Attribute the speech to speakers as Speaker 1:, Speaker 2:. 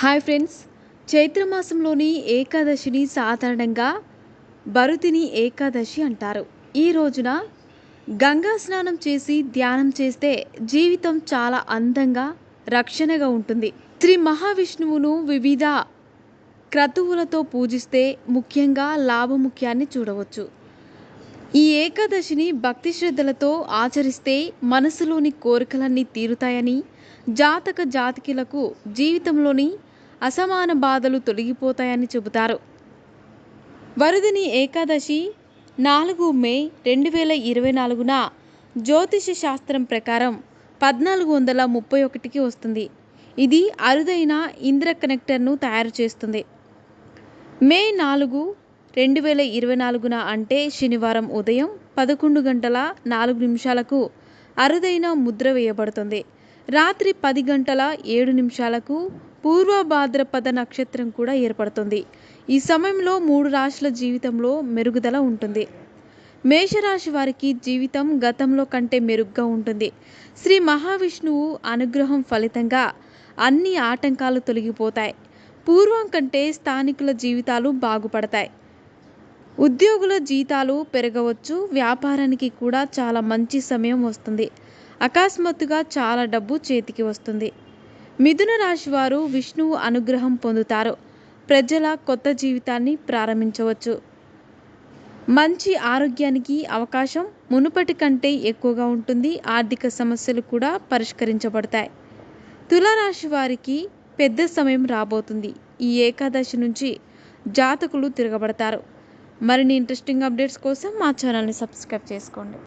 Speaker 1: Hi friends. చైత్రమాసంలోని ఏకాదశిని సాధారణంగా భరుతిని ఏకాదశి అంటారు. ఈ రోజున గంగా స్నానం చేసి ధ్యానం చేస్తే జీవితం చాలా అందంగా రక్షణగా ఉంటుంది. శ్రీ మహావిష్ణువును వివిధ క్రతువులతో పూజిస్తే ముఖ్యంగా లాభముఖ్యాన్ని చూడవచ్చు. ఈ ఏకాదశిని భక్తి శ్రద్ధలతో ఆచరిస్తే మనసులోని కోరికలన్నీ తీరుతాయని జాతక జాతకులకు జీవితంలోని అసమాన బాధలు తొలగిపోతాయని చెబుతారు. వరుదిని ఏకాదశి నాలుగు మే రెండు వేల ఇరవై నాలుగున జ్యోతిష శాస్త్రం ప్రకారం పద్నాలుగు వందల ముప్పై ఒకటికి వస్తుంది. ఇది అరుదైన ఇంద్ర కనెక్టర్ను తయారు చేస్తుంది. మే నాలుగు రెండు వేల ఇరవై నాలుగున అంటే శనివారం ఉదయం పదకొండు గంటల నాలుగు నిమిషాలకు అరుదైన ముద్ర వేయబడుతుంది. రాత్రి పది గంటల ఏడు నిమిషాలకు పూర్వ భాద్రపద నక్షత్రం కూడా ఏర్పడుతుంది. ఈ సమయంలో మూడు రాశుల జీవితంలో మెరుగుదల ఉంటుంది. మేషరాశి వారికి జీవితం గతంలో కంటే మెరుగ్గా ఉంటుంది. శ్రీ మహావిష్ణువు అనుగ్రహం ఫలితంగా అన్ని ఆటంకాలు తొలగిపోతాయి. పూర్వం కంటే స్థానికుల జీవితాలు బాగుపడతాయి. ఉద్యోగుల జీతాలు పెరగవచ్చు. వ్యాపారానికి కూడా చాలా మంచి సమయం వస్తుంది. అకస్మాత్తుగా చాలా డబ్బు చేతికి వస్తుంది. మిథున రాశి వారు విష్ణువు అనుగ్రహం పొందుతారు. ప్రజల కొత్త జీవితాన్ని ప్రారంభించవచ్చు. మంచి ఆరోగ్యానికి అవకాశం మునుపటి కంటే ఎక్కువగా ఉంటుంది. ఆర్థిక సమస్యలు కూడా పరిష్కరించబడతాయి. తులారాశి వారికి పెద్ద సమయం రాబోతుంది. ఈ ఏకాదశి నుంచి జాతకులు తిరగబడతారు. మరిన్ని ఇంట్రెస్టింగ్ అప్డేట్స్ కోసం మా ఛానల్ని సబ్స్క్రైబ్ చేసుకోండి.